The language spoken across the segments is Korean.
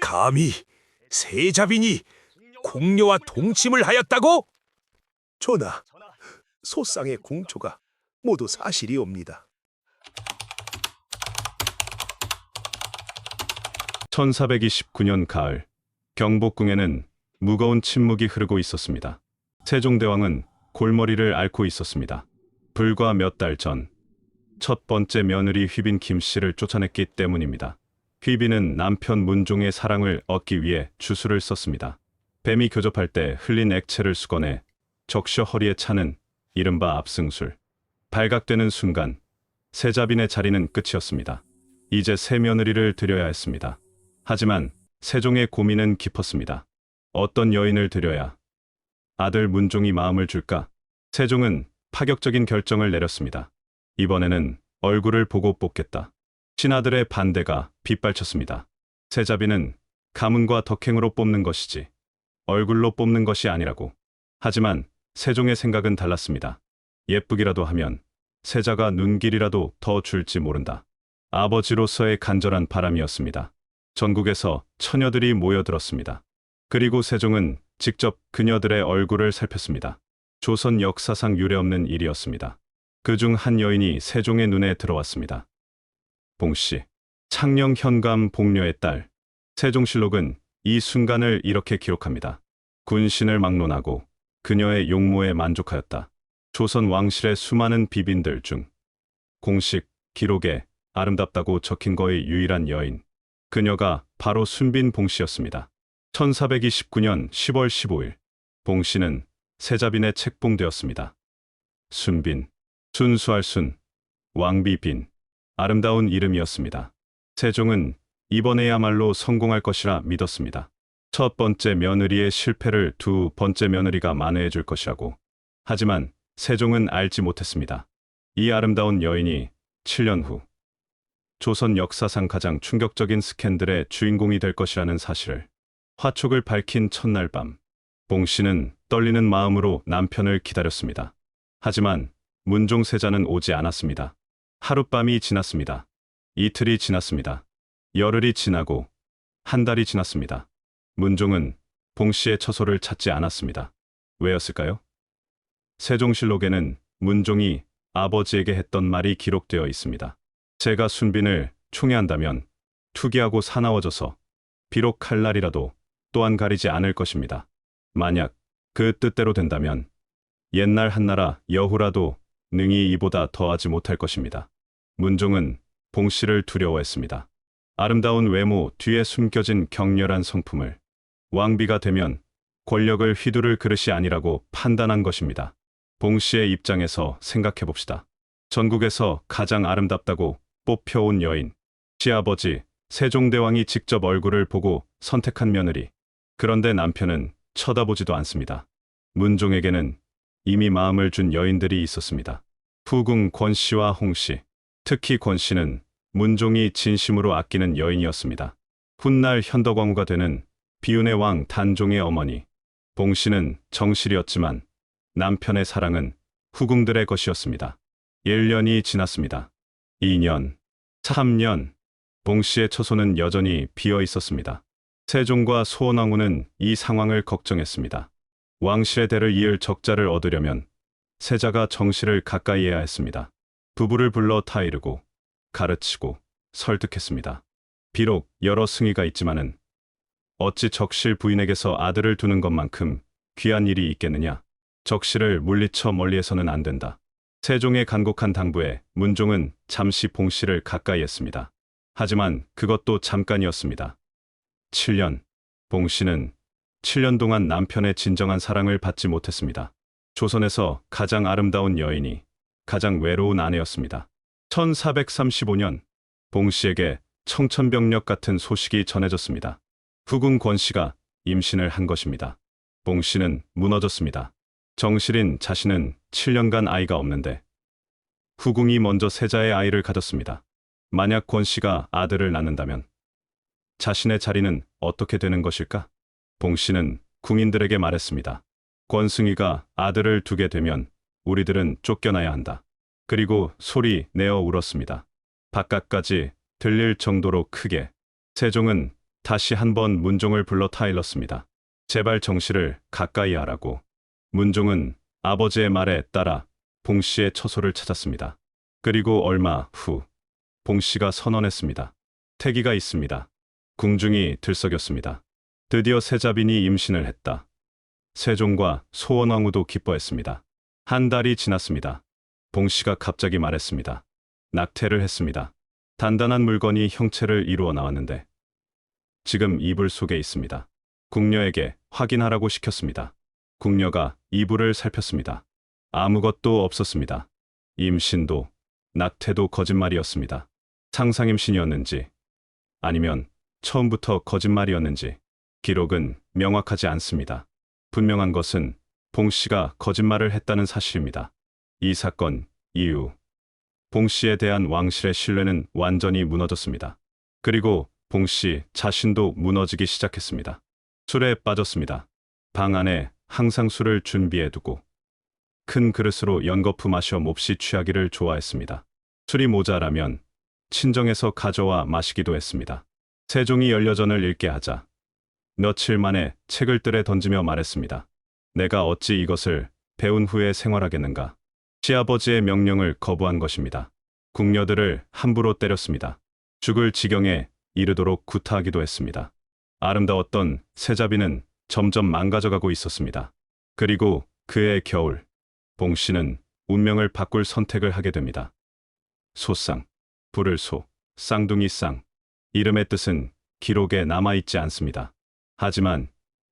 감히 세자빈이 공녀와 동침을 하였다고? 전하, 소상의 궁초가 모두 사실이옵니다. 1429년 가을 경복궁에는 무거운 침묵이 흐르고 있었습니다. 세종대왕은 골머리를 앓고 있었습니다. 불과 몇 달 전 첫 번째 며느리 휘빈 김씨를 쫓아냈기 때문입니다. 휘빈은 남편 문종의 사랑을 얻기 위해 주술을 썼습니다. 뱀이 교접할 때 흘린 액체를 수건해 적셔 허리에 차는 이른바 압승술. 발각되는 순간 세자빈의 자리는 끝이었습니다. 이제 새 며느리를 들여야 했습니다. 하지만 세종의 고민은 깊었습니다. 어떤 여인을 들여야 아들 문종이 마음을 줄까? 세종은 파격적인 결정을 내렸습니다. 이번에는 얼굴을 보고 뽑겠다. 신하들의 반대가 빗발쳤습니다. 세자비는 가문과 덕행으로 뽑는 것이지 얼굴로 뽑는 것이 아니라고. 하지만 세종의 생각은 달랐습니다. 예쁘기라도 하면 세자가 눈길이라도 더 줄지 모른다. 아버지로서의 간절한 바람이었습니다. 전국에서 처녀들이 모여들었습니다. 그리고 세종은 직접 그녀들의 얼굴을 살폈습니다. 조선 역사상 유례없는 일이었습니다. 그 중 한 여인이 세종의 눈에 들어왔습니다. 봉씨, 창녕 현감 복녀의 딸. 세종실록은 이 순간을 이렇게 기록합니다. 군신을 막론하고 그녀의 용모에 만족하였다. 조선 왕실의 수많은 비빈들 중 공식 기록에 아름답다고 적힌 거의 유일한 여인. 그녀가 바로 순빈 봉씨였습니다. 1429년 10월 15일 봉씨는 세자빈에 책봉되었습니다. 순빈, 순수할 순, 왕비빈, 아름다운 이름이었습니다. 세종은 이번에야말로 성공할 것이라 믿었습니다. 첫 번째 며느리의 실패를 두 번째 며느리가 만회해 줄 것이라고. 하지만 세종은 알지 못했습니다. 이 아름다운 여인이 7년 후 조선 역사상 가장 충격적인 스캔들의 주인공이 될 것이라는 사실을 화촉을 밝힌 첫날 밤 봉 씨는 떨리는 마음으로 남편을 기다렸습니다. 하지만 문종세자는 오지 않았습니다. 하룻밤이 지났습니다. 이틀이 지났습니다. 열흘이 지나고 한 달이 지났습니다. 문종은 봉 씨의 처소를 찾지 않았습니다. 왜였을까요? 세종실록에는 문종이 아버지에게 했던 말이 기록되어 있습니다. 제가 순빈을 총애한다면 투기하고 사나워져서 비록 칼날이라도 또한 가리지 않을 것입니다. 만약 그 뜻대로 된다면 옛날 한나라 여후라도 능히 이보다 더하지 못할 것입니다. 문종은 봉 씨를 두려워했습니다. 아름다운 외모 뒤에 숨겨진 격렬한 성품을 왕비가 되면 권력을 휘두를 그릇이 아니라고 판단한 것입니다. 봉 씨의 입장에서 생각해 봅시다. 전국에서 가장 아름답다고 뽑혀온 여인, 시아버지 세종대왕이 직접 얼굴을 보고 선택한 며느리. 그런데 남편은 쳐다보지도 않습니다. 문종에게는 이미 마음을 준 여인들이 있었습니다. 후궁 권 씨와 홍 씨. 특히 권 씨는 문종이 진심으로 아끼는 여인이었습니다. 훗날 현덕왕후가 되는 비운의 왕 단종의 어머니. 봉 씨는 정실이었지만 남편의 사랑은 후궁들의 것이었습니다. 1년이 지났습니다. 2년, 3년, 봉 씨의 처소는 여전히 비어 있었습니다. 세종과 소원왕후는 이 상황을 걱정했습니다. 왕실의 대를 이을 적자를 얻으려면 세자가 정실을 가까이 해야 했습니다. 부부를 불러 타이르고 가르치고 설득했습니다. 비록 여러 승희가 있지만은 어찌 적실 부인에게서 아들을 두는 것만큼 귀한 일이 있겠느냐. 적실을 물리쳐 멀리해서는 안 된다. 세종의 간곡한 당부에 문종은 잠시 봉 씨를 가까이 했습니다. 하지만 그것도 잠깐이었습니다. 7년. 봉 씨는 7년 동안 남편의 진정한 사랑을 받지 못했습니다. 조선에서 가장 아름다운 여인이 가장 외로운 아내였습니다. 1435년 봉 씨에게 청천벽력 같은 소식이 전해졌습니다. 후궁 권 씨가 임신을 한 것입니다. 봉 씨는 무너졌습니다. 정실인 자신은 7년간 아이가 없는데 후궁이 먼저 세자의 아이를 가졌습니다. 만약 권 씨가 아들을 낳는다면 자신의 자리는 어떻게 되는 것일까? 봉 씨는 궁인들에게 말했습니다. 권승희가 아들을 두게 되면 우리들은 쫓겨나야 한다. 그리고 소리 내어 울었습니다. 바깥까지 들릴 정도로 크게. 세종은 다시 한번 문종을 불러 타일렀습니다. 제발 정씨를 가까이 하라고. 문종은 아버지의 말에 따라 봉 씨의 처소를 찾았습니다. 그리고 얼마 후, 봉 씨가 선언했습니다. 태기가 있습니다. 궁중이 들썩였습니다. 드디어 세자빈이 임신을 했다. 세종과 소원왕후도 기뻐했습니다. 한 달이 지났습니다. 봉 씨가 갑자기 말했습니다. 낙태를 했습니다. 단단한 물건이 형체를 이루어 나왔는데 지금 이불 속에 있습니다. 궁녀에게 확인하라고 시켰습니다. 궁녀가 이불을 살폈습니다. 아무것도 없었습니다. 임신도 낙태도 거짓말이었습니다. 상상 임신이었는지 아니면 처음부터 거짓말이었는지 기록은 명확하지 않습니다. 분명한 것은 봉 씨가 거짓말을 했다는 사실입니다. 이 사건 이후 봉 씨에 대한 왕실의 신뢰는 완전히 무너졌습니다. 그리고 봉 씨 자신도 무너지기 시작했습니다. 술에 빠졌습니다. 방 안에 항상 술을 준비해두고 큰 그릇으로 연거푸 마셔 몹시 취하기를 좋아했습니다. 술이 모자라면 친정에서 가져와 마시기도 했습니다. 세종이 연려전을 읽게 하자 며칠 만에 책을 뜰에 던지며 말했습니다. 내가 어찌 이것을 배운 후에 생활하겠는가? 시아버지의 명령을 거부한 것입니다. 궁녀들을 함부로 때렸습니다. 죽을 지경에 이르도록 구타하기도 했습니다. 아름다웠던 세자비는 점점 망가져가고 있었습니다. 그리고 그해 겨울, 봉 씨는 운명을 바꿀 선택을 하게 됩니다. 소쌍, 불을 소, 쌍둥이 쌍. 이름의 뜻은 기록에 남아있지 않습니다. 하지만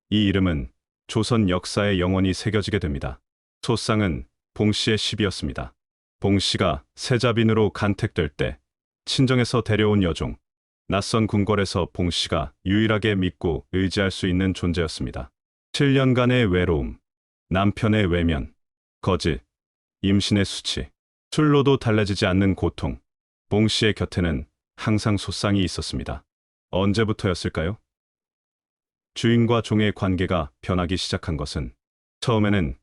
이 이름은 조선 역사에 영원히 새겨지게 됩니다. 소쌍은 봉 씨의 시비였습니다. 봉 씨가 세자빈으로 간택될 때 친정에서 데려온 여종, 낯선 궁궐에서 봉 씨가 유일하게 믿고 의지할 수 있는 존재였습니다. 7년간의 외로움, 남편의 외면, 거짓, 임신의 수치, 술로도 달래지지 않는 고통. 봉 씨의 곁에는 항상 소쌍이 있었습니다. 언제부터였을까요? 주인과 종의 관계가 변하기 시작한 것은 처음에는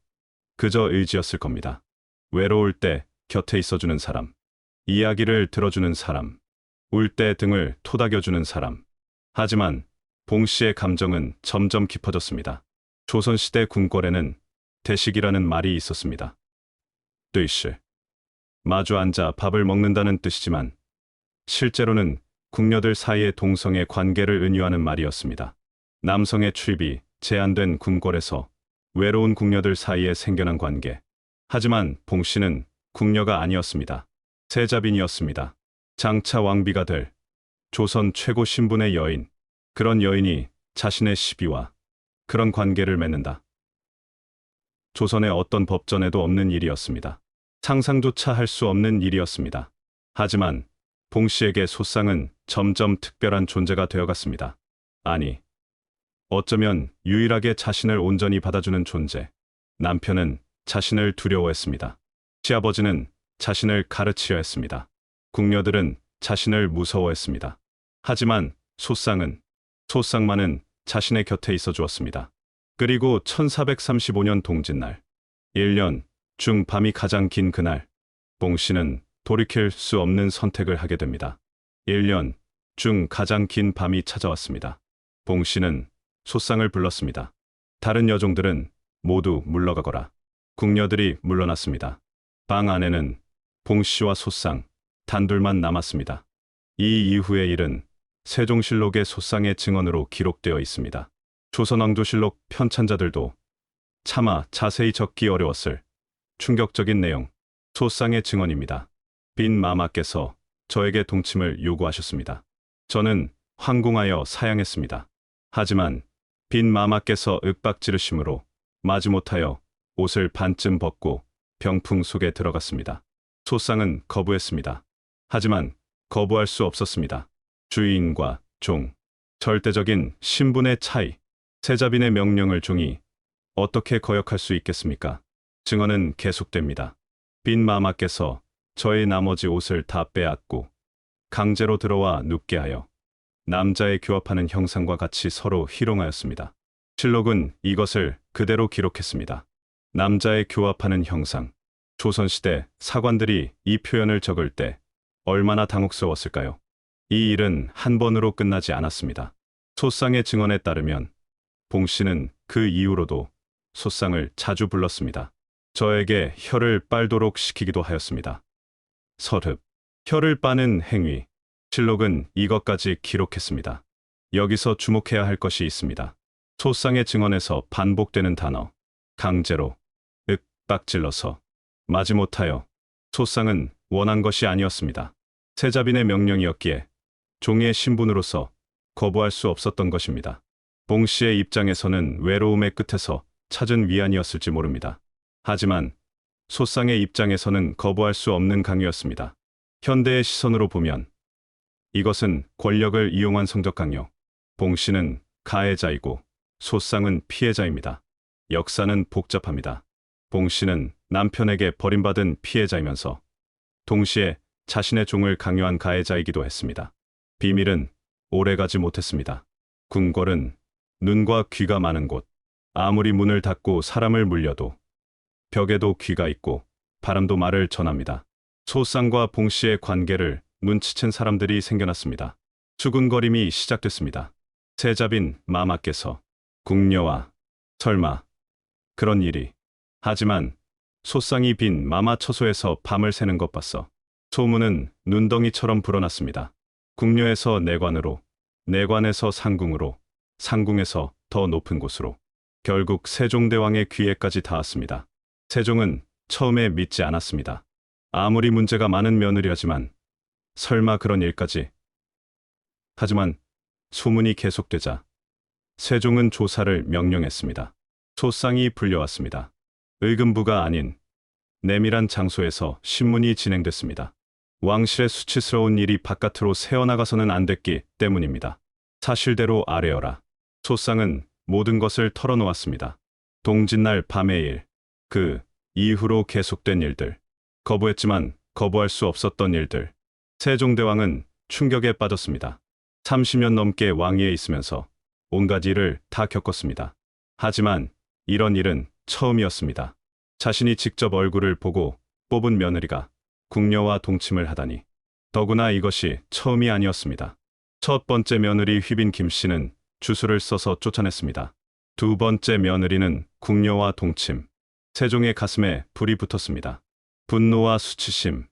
그저 의지였을 겁니다. 외로울 때 곁에 있어주는 사람, 이야기를 들어주는 사람, 울 때 등을 토닥여주는 사람. 하지만 봉 씨의 감정은 점점 깊어졌습니다. 조선시대 궁궐에는 대식이라는 말이 있었습니다. 뚜이씨. 마주 앉아 밥을 먹는다는 뜻이지만 실제로는 궁녀들 사이의 동성의 관계를 은유하는 말이었습니다. 남성의 출입이 제한된 궁궐에서 외로운 궁녀들 사이에 생겨난 관계. 하지만 봉 씨는 궁녀가 아니었습니다. 세자빈이었습니다. 장차 왕비가 될 조선 최고 신분의 여인. 그런 여인이 자신의 시비와 그런 관계를 맺는다. 조선의 어떤 법전에도 없는 일이었습니다. 상상조차 할 수 없는 일이었습니다. 하지만 봉 씨에게 소쌍은 점점 특별한 존재가 되어갔습니다. 아니, 어쩌면 유일하게 자신을 온전히 받아주는 존재. 남편은 자신을 두려워했습니다. 시아버지는 자신을 가르치려 했습니다. 궁녀들은 자신을 무서워했습니다. 하지만 소쌍은, 소쌍만은 자신의 곁에 있어 주었습니다. 그리고 1435년 동짓날, 1년 중 밤이 가장 긴 그날, 봉 씨는 돌이킬 수 없는 선택을 하게 됩니다. 1년 중 가장 긴 밤이 찾아왔습니다. 봉 씨는 소쌍을 불렀습니다. 다른 여종들은 모두 물러가거라. 궁녀들이 물러났습니다. 방 안에는 봉 씨와 소쌍 단둘만 남았습니다. 이 이후의 일은 세종실록의 소쌍의 증언으로 기록되어 있습니다. 조선왕조실록 편찬자들도 차마 자세히 적기 어려웠을 충격적인 내용, 소쌍의 증언입니다. 빈 마마께서 저에게 동침을 요구하셨습니다. 저는 황궁하여 사양했습니다. 하지만 빈 마마께서 윽박 지르심으로 마지못하여 옷을 반쯤 벗고 병풍 속에 들어갔습니다. 소쌍은 거부했습니다. 하지만 거부할 수 없었습니다. 주인과 종, 절대적인 신분의 차이, 세자빈의 명령을 종이 어떻게 거역할 수 있겠습니까? 증언은 계속됩니다. 빈 마마께서 저의 나머지 옷을 다 빼앗고 강제로 들어와 눕게 하여 남자의 교합하는 형상과 같이 서로 희롱하였습니다. 실록은 이것을 그대로 기록했습니다. 남자의 교합하는 형상. 조선시대 사관들이 이 표현을 적을 때 얼마나 당혹스러웠을까요? 이 일은 한 번으로 끝나지 않았습니다. 소상의 증언에 따르면 봉 씨는 그 이후로도 소상을 자주 불렀습니다. 저에게 혀를 빨도록 시키기도 하였습니다. 서릅, 혀를 빠는 행위. 실록은 이것까지 기록했습니다. 여기서 주목해야 할 것이 있습니다. 소상의 증언에서 반복되는 단어, 강제로, 윽, 빡질러서, 마지못하여, 소상은 원한 것이 아니었습니다. 세자빈의 명령이었기에 종의 신분으로서 거부할 수 없었던 것입니다. 봉 씨의 입장에서는 외로움의 끝에서 찾은 위안이었을지 모릅니다. 하지만 소상의 입장에서는 거부할 수 없는 강요였습니다. 현대의 시선으로 보면 이것은 권력을 이용한 성적 강요. 봉 씨는 가해자이고 소상은 피해자입니다. 역사는 복잡합니다. 봉 씨는 남편에게 버림받은 피해자이면서 동시에 자신의 종을 강요한 가해자이기도 했습니다. 비밀은 오래가지 못했습니다. 궁궐은 눈과 귀가 많은 곳. 아무리 문을 닫고 사람을 물려도 벽에도 귀가 있고 바람도 말을 전합니다. 소상과 봉 씨의 관계를 눈치챈 사람들이 생겨났습니다. 수군거림이 시작됐습니다. 세자빈 마마께서 궁녀와 설마 그런 일이 하지만 소상이 빈 마마 처소에서 밤을 새는 것 봤어. 소문은 눈덩이처럼 불어났습니다. 궁녀에서 내관으로, 내관에서 상궁으로, 상궁에서 더 높은 곳으로. 결국 세종대왕의 귀에까지 닿았습니다. 세종은 처음에 믿지 않았습니다. 아무리 문제가 많은 며느리라지만 설마 그런 일까지. 하지만 소문이 계속되자 세종은 조사를 명령했습니다. 소상이 불려왔습니다. 의금부가 아닌 내밀한 장소에서 신문이 진행됐습니다. 왕실의 수치스러운 일이 바깥으로 새어나가서는 안 됐기 때문입니다. 사실대로 아뢰어라. 소상은 모든 것을 털어놓았습니다. 동짓날 밤의 일, 그 이후로 계속된 일들, 거부했지만 거부할 수 없었던 일들. 세종대왕은 충격에 빠졌습니다. 30년 넘게 왕위에 있으면서 온갖 일을 다 겪었습니다. 하지만 이런 일은 처음이었습니다. 자신이 직접 얼굴을 보고 뽑은 며느리가 궁녀와 동침을 하다니. 더구나 이것이 처음이 아니었습니다. 첫 번째 며느리 휘빈 김 씨는 주술을 써서 쫓아냈습니다. 두 번째 며느리는 궁녀와 동침. 세종의 가슴에 불이 붙었습니다. 분노와 수치심,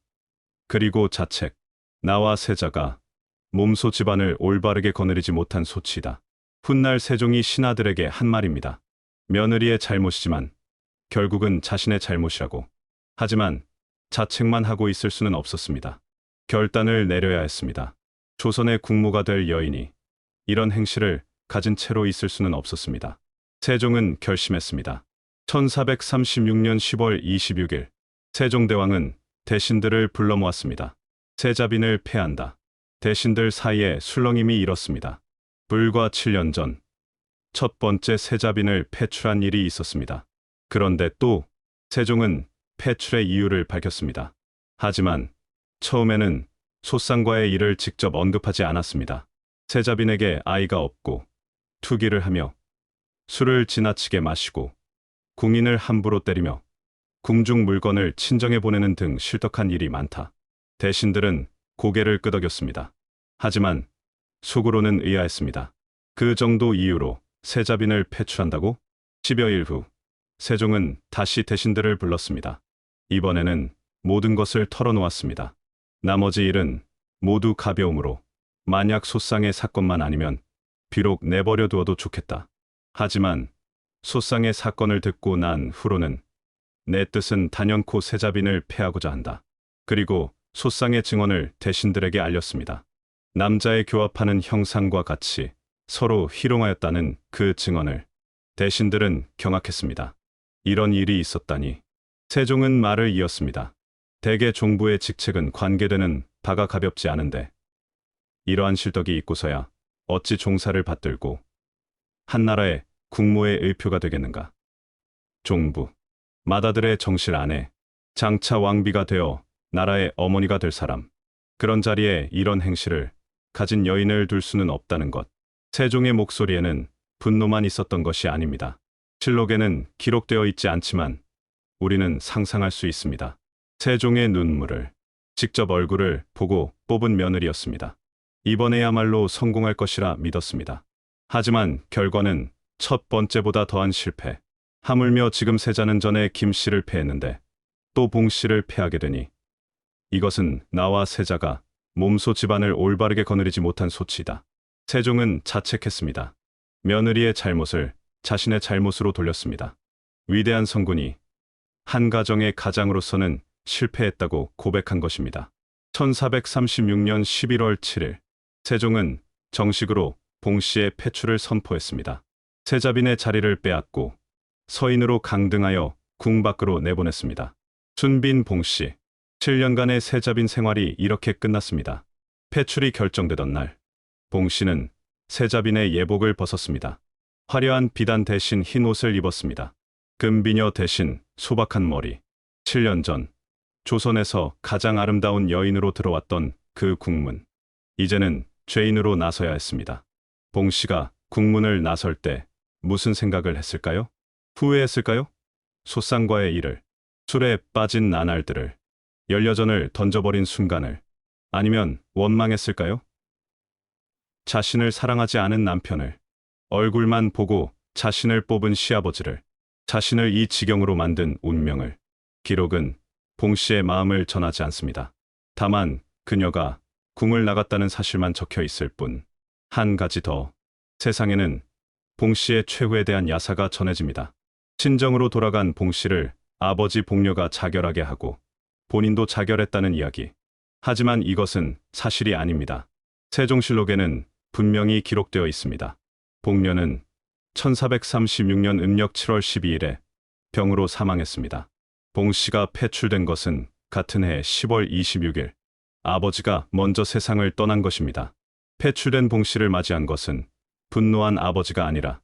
그리고 자책. 나와 세자가 몸소 집안을 올바르게 거느리지 못한 소치다. 훗날 세종이 신하들에게 한 말입니다. 며느리의 잘못이지만 결국은 자신의 잘못이라고. 하지만 자책만 하고 있을 수는 없었습니다. 결단을 내려야 했습니다. 조선의 국무가 될 여인이 이런 행실을 가진 채로 있을 수는 없었습니다. 세종은 결심했습니다. 1436년 10월 26일 세종대왕은 대신들을 불러 모았습니다. 세자빈을 패한다. 대신들 사이에 술렁임이 일었습니다. 불과 7년 전 첫 번째 세자빈을 패출한 일이 있었습니다. 그런데 또 세종은 패출의 이유를 밝혔습니다. 하지만 처음에는 소상과의 일을 직접 언급하지 않았습니다. 세자빈에게 아이가 없고 투기를 하며 술을 지나치게 마시고 궁인을 함부로 때리며 궁중 물건을 친정에 보내는 등 실덕한 일이 많다. 대신들은 고개를 끄덕였습니다. 하지만 속으로는 의아했습니다. 그 정도 이유로 세자빈을 패출한다고? 10여일 후 세종은 다시 대신들을 불렀습니다. 이번에는 모든 것을 털어놓았습니다. 나머지 일은 모두 가벼움으로 만약 소상의 사건만 아니면 비록 내버려 두어도 좋겠다. 하지만 소상의 사건을 듣고 난 후로는 내 뜻은 단연코 세자빈을 패하고자 한다. 그리고 소상의 증언을 대신들에게 알렸습니다. 남자의 교합하는 형상과 같이 서로 희롱하였다는 그 증언을 대신들은 경악했습니다. 이런 일이 있었다니. 세종은 말을 이었습니다. 대개 종부의 직책은 관계되는 바가 가볍지 않은데 이러한 실덕이 있고서야 어찌 종사를 받들고 한나라의 국모의 의표가 되겠는가. 종부, 마다들의 정실 안에 장차 왕비가 되어 나라의 어머니가 될 사람. 그런 자리에 이런 행실을 가진 여인을 둘 수는 없다는 것. 세종의 목소리에는 분노만 있었던 것이 아닙니다. 실록에는 기록되어 있지 않지만 우리는 상상할 수 있습니다. 세종의 눈물을 직접 얼굴을 보고 뽑은 며느리였습니다. 이번에야말로 성공할 것이라 믿었습니다. 하지만 결과는 첫 번째보다 더한 실패. 하물며 지금 세자는 전에 김 씨를 패했는데 또 봉 씨를 패하게 되니 이것은 나와 세자가 몸소 집안을 올바르게 거느리지 못한 소치이다. 세종은 자책했습니다. 며느리의 잘못을 자신의 잘못으로 돌렸습니다. 위대한 성군이 한 가정의 가장으로서는 실패했다고 고백한 것입니다. 1436년 11월 7일 세종은 정식으로 봉 씨의 패출을 선포했습니다. 세자빈의 자리를 빼앗고 서인으로 강등하여 궁 밖으로 내보냈습니다. 순빈 봉 씨, 7년간의 세자빈 생활이 이렇게 끝났습니다. 패출이 결정되던 날, 봉 씨는 세자빈의 예복을 벗었습니다. 화려한 비단 대신 흰 옷을 입었습니다. 금비녀 대신 소박한 머리. 7년 전, 조선에서 가장 아름다운 여인으로 들어왔던 그 국문. 이제는 죄인으로 나서야 했습니다. 봉 씨가 국문을 나설 때 무슨 생각을 했을까요? 후회했을까요? 소상과의 일을, 술에 빠진 나날들을, 열여전을 던져버린 순간을, 아니면 원망했을까요? 자신을 사랑하지 않은 남편을, 얼굴만 보고 자신을 뽑은 시아버지를, 자신을 이 지경으로 만든 운명을, 기록은 봉 씨의 마음을 전하지 않습니다. 다만 그녀가 궁을 나갔다는 사실만 적혀 있을 뿐. 한 가지 더. 세상에는 봉 씨의 최후에 대한 야사가 전해집니다. 친정으로 돌아간 봉 씨를 아버지 봉녀가 자결하게 하고 본인도 자결했다는 이야기. 하지만 이것은 사실이 아닙니다. 세종실록에는 분명히 기록되어 있습니다. 봉녀는 1436년 음력 7월 12일에 병으로 사망했습니다. 봉 씨가 패출된 것은 같은 해 10월 26일 아버지가 먼저 세상을 떠난 것입니다. 패출된 봉 씨를 맞이한 것은 분노한 아버지가 아니라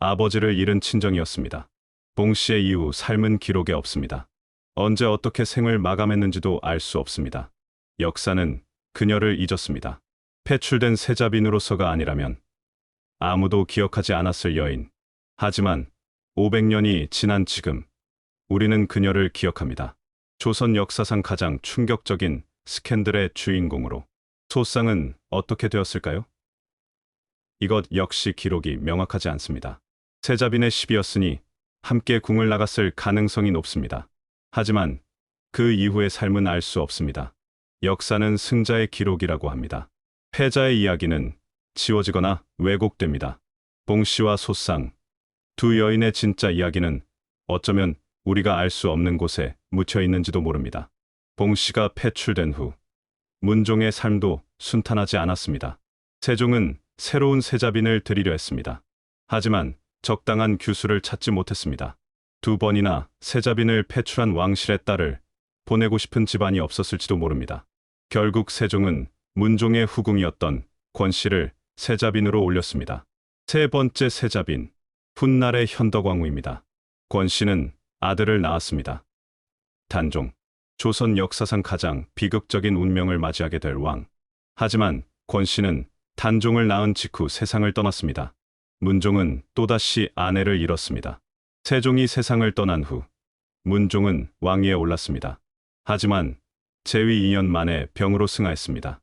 아버지를 잃은 친정이었습니다. 봉 씨의 이후 삶은 기록에 없습니다. 언제 어떻게 생을 마감했는지도 알 수 없습니다. 역사는 그녀를 잊었습니다. 패출된 세자빈으로서가 아니라면 아무도 기억하지 않았을 여인. 하지만 500년이 지난 지금 우리는 그녀를 기억합니다. 조선 역사상 가장 충격적인 스캔들의 주인공으로 소상은 어떻게 되었을까요? 이것 역시 기록이 명확하지 않습니다. 세자빈의 시비였으니 함께 궁을 나갔을 가능성이 높습니다. 하지만 그 이후의 삶은 알 수 없습니다. 역사는 승자의 기록이라고 합니다. 패자의 이야기는 지워지거나 왜곡됩니다. 봉 씨와 소상, 두 여인의 진짜 이야기는 어쩌면 우리가 알 수 없는 곳에 묻혀 있는지도 모릅니다. 봉 씨가 패출된 후 문종의 삶도 순탄하지 않았습니다. 세종은 새로운 세자빈을 들이려 했습니다. 하지만 적당한 규수를 찾지 못했습니다. 두 번이나 세자빈을 패출한 왕실의 딸을 보내고 싶은 집안이 없었을지도 모릅니다. 결국 세종은 문종의 후궁이었던 권 씨를 세자빈으로 올렸습니다. 세 번째 세자빈, 훗날의 현덕왕후입니다. 권 씨는 아들을 낳았습니다. 단종, 조선 역사상 가장 비극적인 운명을 맞이하게 될 왕. 하지만 권 씨는 단종을 낳은 직후 세상을 떠났습니다. 문종은 또다시 아내를 잃었습니다. 세종이 세상을 떠난 후 문종은 왕위에 올랐습니다. 하지만 재위 2년 만에 병으로 승하했습니다.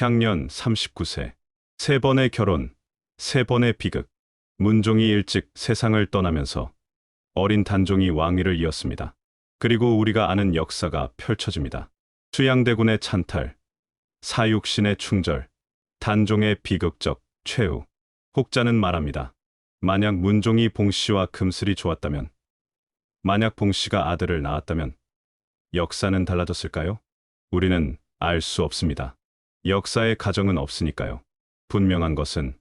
향년 39세. 세 번의 결혼, 세 번의 비극. 문종이 일찍 세상을 떠나면서 어린 단종이 왕위를 이었습니다. 그리고 우리가 아는 역사가 펼쳐집니다. 수양대군의 찬탈, 사육신의 충절, 단종의 비극적 최후. 혹자는 말합니다. 만약 문종이 봉씨와 금슬이 좋았다면, 만약 봉씨가 아들을 낳았다면, 역사는 달라졌을까요? 우리는 알 수 없습니다. 역사의 가정은 없으니까요. 분명한 것은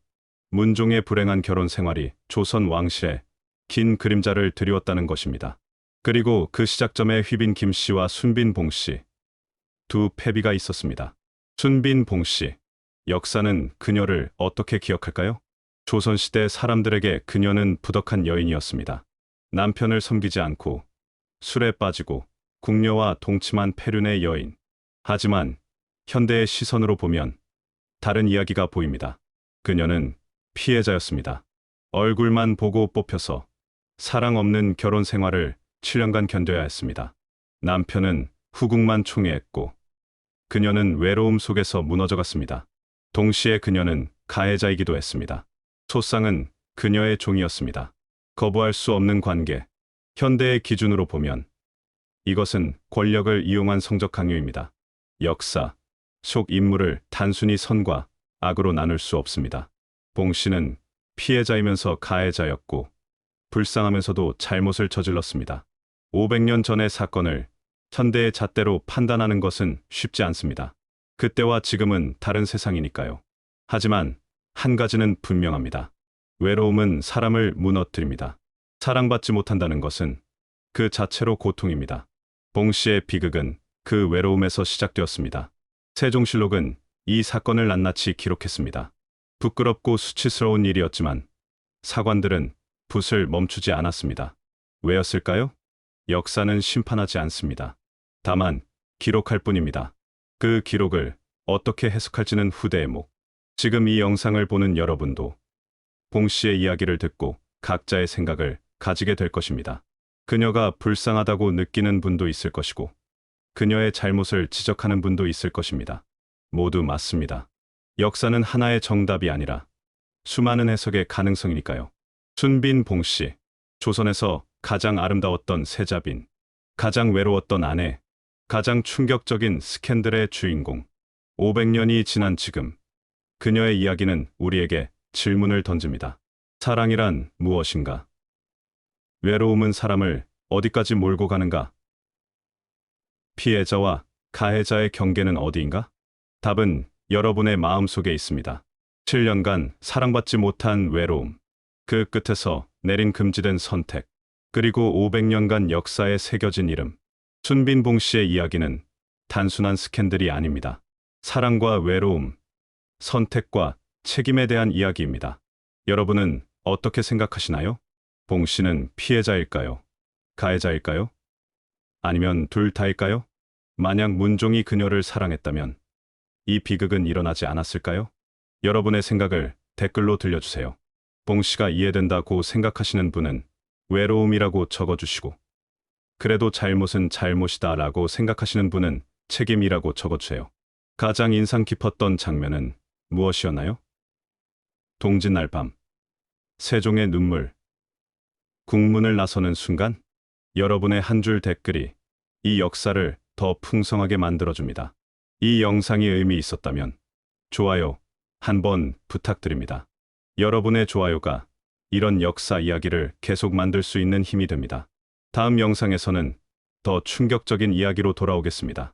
문종의 불행한 결혼 생활이 조선 왕실에 긴 그림자를 드리웠다는 것입니다. 그리고 그 시작점에 휘빈 김 씨와 순빈 봉 씨. 두 패비가 있었습니다. 순빈 봉 씨. 역사는 그녀를 어떻게 기억할까요? 조선시대 사람들에게 그녀는 부덕한 여인이었습니다. 남편을 섬기지 않고 술에 빠지고 궁녀와 동침한 폐륜의 여인. 하지만 현대의 시선으로 보면 다른 이야기가 보입니다. 그녀는 피해자였습니다. 얼굴만 보고 뽑혀서 사랑 없는 결혼 생활을 7년간 견뎌야 했습니다. 남편은 후궁만 총애했고 그녀는 외로움 속에서 무너져갔습니다. 동시에 그녀는 가해자이기도 했습니다. 소쌍은 그녀의 종이었습니다. 거부할 수 없는 관계. 현대의 기준으로 보면 이것은 권력을 이용한 성적 강요입니다. 역사, 속 인물을 단순히 선과 악으로 나눌 수 없습니다. 봉 씨는 피해자이면서 가해자였고 불쌍하면서도 잘못을 저질렀습니다. 500년 전의 사건을 현대의 잣대로 판단하는 것은 쉽지 않습니다. 그때와 지금은 다른 세상이니까요. 하지만 한 가지는 분명합니다. 외로움은 사람을 무너뜨립니다. 사랑받지 못한다는 것은 그 자체로 고통입니다. 봉 씨의 비극은 그 외로움에서 시작되었습니다. 세종실록은 이 사건을 낱낱이 기록했습니다. 부끄럽고 수치스러운 일이었지만 사관들은 붓을 멈추지 않았습니다. 왜였을까요? 역사는 심판하지 않습니다. 다만 기록할 뿐입니다. 그 기록을 어떻게 해석할지는 후대의 목. 지금 이 영상을 보는 여러분도 봉 씨의 이야기를 듣고 각자의 생각을 가지게 될 것입니다. 그녀가 불쌍하다고 느끼는 분도 있을 것이고 그녀의 잘못을 지적하는 분도 있을 것입니다. 모두 맞습니다. 역사는 하나의 정답이 아니라 수많은 해석의 가능성이니까요. 순빈 봉 씨, 조선에서 가장 아름다웠던 세자빈, 가장 외로웠던 아내, 가장 충격적인 스캔들의 주인공. 500년이 지난 지금, 그녀의 이야기는 우리에게 질문을 던집니다. 사랑이란 무엇인가? 외로움은 사람을 어디까지 몰고 가는가? 피해자와 가해자의 경계는 어디인가? 답은 여러분의 마음 속에 있습니다. 7년간 사랑받지 못한 외로움, 그 끝에서 내린 금지된 선택, 그리고 500년간 역사에 새겨진 이름. 순빈봉 씨의 이야기는 단순한 스캔들이 아닙니다. 사랑과 외로움, 선택과 책임에 대한 이야기입니다. 여러분은 어떻게 생각하시나요? 봉 씨는 피해자일까요? 가해자일까요? 아니면 둘 다일까요? 만약 문종이 그녀를 사랑했다면 이 비극은 일어나지 않았을까요? 여러분의 생각을 댓글로 들려주세요. 봉 씨가 이해된다고 생각하시는 분은 외로움이라고 적어주시고 그래도 잘못은 잘못이다 라고 생각하시는 분은 책임이라고 적어주세요. 가장 인상 깊었던 장면은 무엇이었나요? 동짓날 밤. 세종의 눈물. 국문을 나서는 순간 여러분의 한 줄 댓글이 이 역사를 더 풍성하게 만들어줍니다. 이 영상이 의미 있었다면 좋아요 한번 부탁드립니다. 여러분의 좋아요가 이런 역사 이야기를 계속 만들 수 있는 힘이 됩니다. 다음 영상에서는 더 충격적인 이야기로 돌아오겠습니다.